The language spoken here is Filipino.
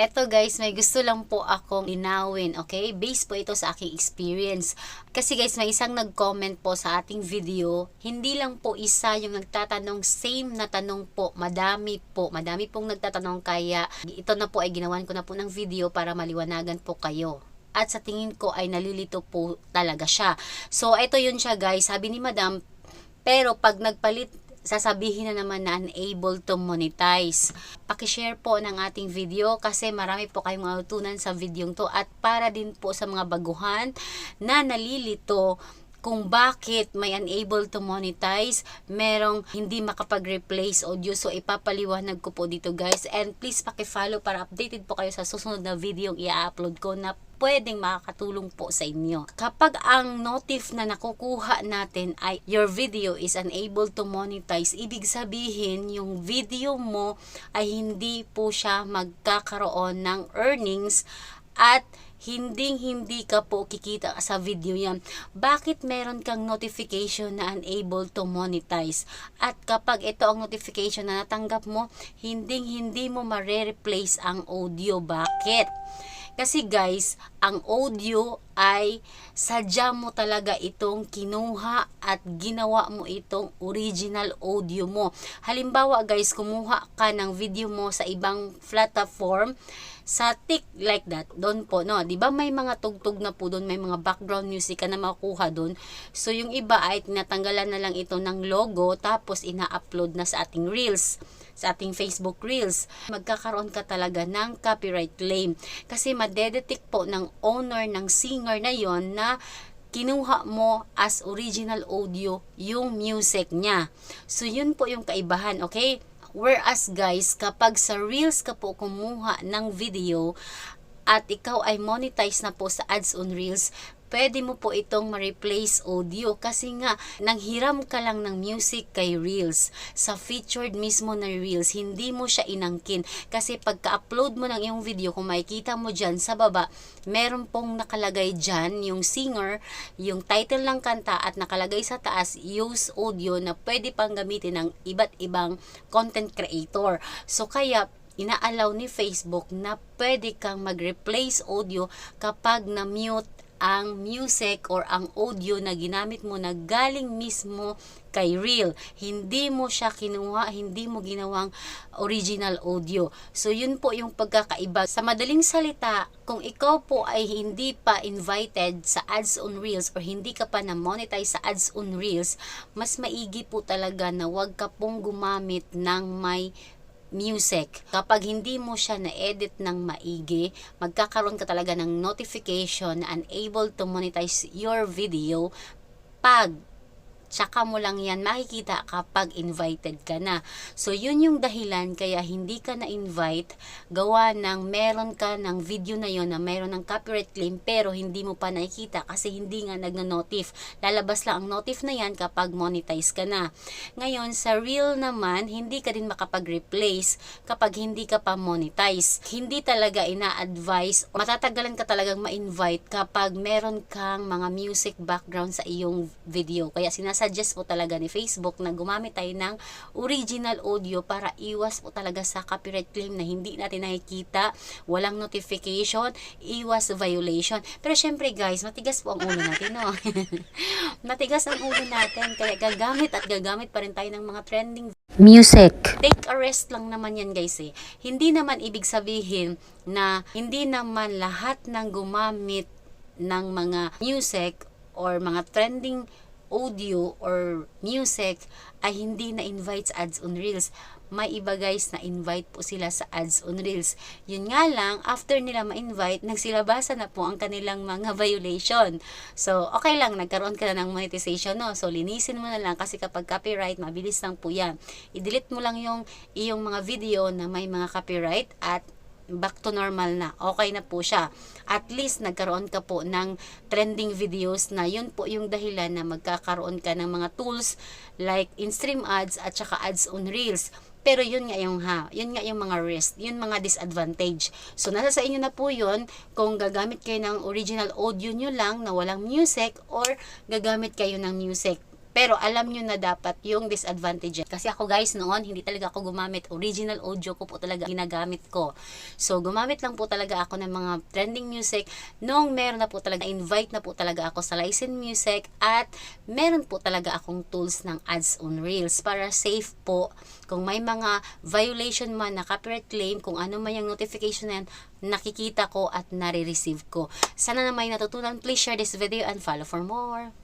Eto guys, may gusto lang po akong linawin, okay? Based po ito sa aking experience. Kasi guys, may isang nag-comment po sa ating video, hindi lang po isa yung nagtatanong, same na tanong po, madami po, madami pong nagtatanong kaya ito na po ay ginawan ko na po ng video para maliwanagan po kayo at sa tingin ko ay nalilito po talaga siya. So, ito yun siya guys. Sabi ni madam, pero pag nagpalit, sasabihin na naman na unable to monetize. Pakishare po ng ating video kasi marami po kayong matutunan sa video to at para din po sa mga baguhan na nalilito kung bakit may unable to monetize, merong hindi makapag-replace audio. So, ipapaliwanag ko po dito guys. And please paki-follow para updated po kayo sa susunod na video yung i-upload ko na pwedeng makakatulong po sa inyo. Kapag ang notif na nakukuha natin ay your video is unable to monetize, ibig sabihin yung video mo ay hindi po siya magkakaroon ng earnings at hinding hindi ka po kikita sa video yan. Bakit meron kang notification na unable to monetize? At kapag ito ang notification na natanggap mo, hinding hindi mo ma-replace ang audio. Bakit? Kasi guys, ang audio ay sadya mo talaga itong kinuha at ginawa mo itong original audio mo. Halimbawa guys, kumuha ka ng video mo sa ibang platform, sa tick like that, doon po, no, di ba may mga tugtog na po doon, may mga background music ka na makuha doon. So, yung iba ay tinatanggalan na lang ito ng logo, tapos ina-upload na sa ating Reels sa ating Facebook Reels, magkakaroon ka talaga ng copyright claim. Kasi madedetect po ng owner ng singer na yon na kinuha mo as original audio yung music niya. So, yun po yung kaibahan, okay? Whereas guys, kapag sa Reels ka po kumuha ng video at ikaw ay monetize na po sa ads on Reels, pwede mo po itong ma-replace audio kasi nga nanghiram ka lang ng music kay Reels. Sa featured mismo na Reels hindi mo siya inangkin. Kasi pagka-upload mo ng iyong video kung makikita mo dyan sa baba meron pong nakalagay dyan yung singer yung title ng kanta at nakalagay sa taas use audio na pwede pang gamitin ng iba't ibang content creator. So kaya inaalaw ni Facebook na pwede kang mag-replace audio kapag na-mute ang music or ang audio na ginamit mo na galing mismo kay Real. Hindi mo siya kinuha, hindi mo ginawang original audio. So, yun po yung pagkakaiba. Sa madaling salita, kung ikaw po ay hindi pa invited sa ads on Reels or hindi ka pa na-monetize sa ads on Reels, mas maigi po talaga na wag ka pong gumamit ng may music. Kapag hindi mo siya na-edit ng maigi, magkakaroon ka talaga ng notification na unable to monetize your video pag tsaka mo lang yan makikita kapag invited ka na. So, yun yung dahilan kaya hindi ka na-invite, gawa ng meron ka ng video na yon na meron ng copyright claim pero hindi mo pa nakikita kasi hindi nga nagno-notif. Lalabas lang ang notif na yan kapag monetize ka na. Ngayon, sa real naman, hindi ka din makapag-replace kapag hindi ka pa monetize. Hindi talaga ina-advise, matatagalan ka talagang ma-invite kapag meron kang mga music background sa iyong video. Kaya sinas sinasuggest po talaga ni Facebook na gumamit tayo ng original audio para iwas po talaga sa copyright claim na hindi natin nakikita, walang notification, iwas violation. Pero syempre guys, matigas po ang ulo natin, no? matigas ang ulo natin, kaya gagamit at gagamit pa rin tayo ng mga trending music. take a rest lang naman yan guys eh. Hindi naman ibig sabihin na hindi naman lahat ng gumamit ng mga music or mga trending audio or music ay hindi na invite sa ads on Reels. May iba guys na invite po sila sa ads on Reels. Yun nga lang, after nila ma-invite, nagsilabasa na po ang kanilang mga violation. So, okay lang, nagkaroon ka na ng monetization, no? So, linisin mo na lang kasi kapag copyright, mabilis lang po yan. I-delete mo lang yung iyong mga video na may mga copyright at back to normal na. Okay na po siya. At least nagkaroon ka po ng trending videos na yun po yung dahilan na magkakaroon ka ng mga tools like in-stream ads at saka ads on Reels. Pero yun nga yung ha, yun nga yung mga risk, yun mga disadvantage. So nasa sa inyo na po yun kung gagamit kayo ng original audio nyo lang na walang music or gagamit kayo ng music Pero alam nyo na dapat yung disadvantage. Kasi ako guys noon, hindi talaga ako gumamit. Original audio ko po talaga ginagamit ko. So gumamit lang po talaga ako ng mga trending music. Nung meron na po talaga, invite na po talaga ako sa license music. At meron po talaga akong tools ng ads on Reels para safe po. Kung may mga violation man na copyright claim, kung ano man yung notification na yan, nakikita ko at nare-receive ko. Sana na may natutunan. Please share this video and follow for more.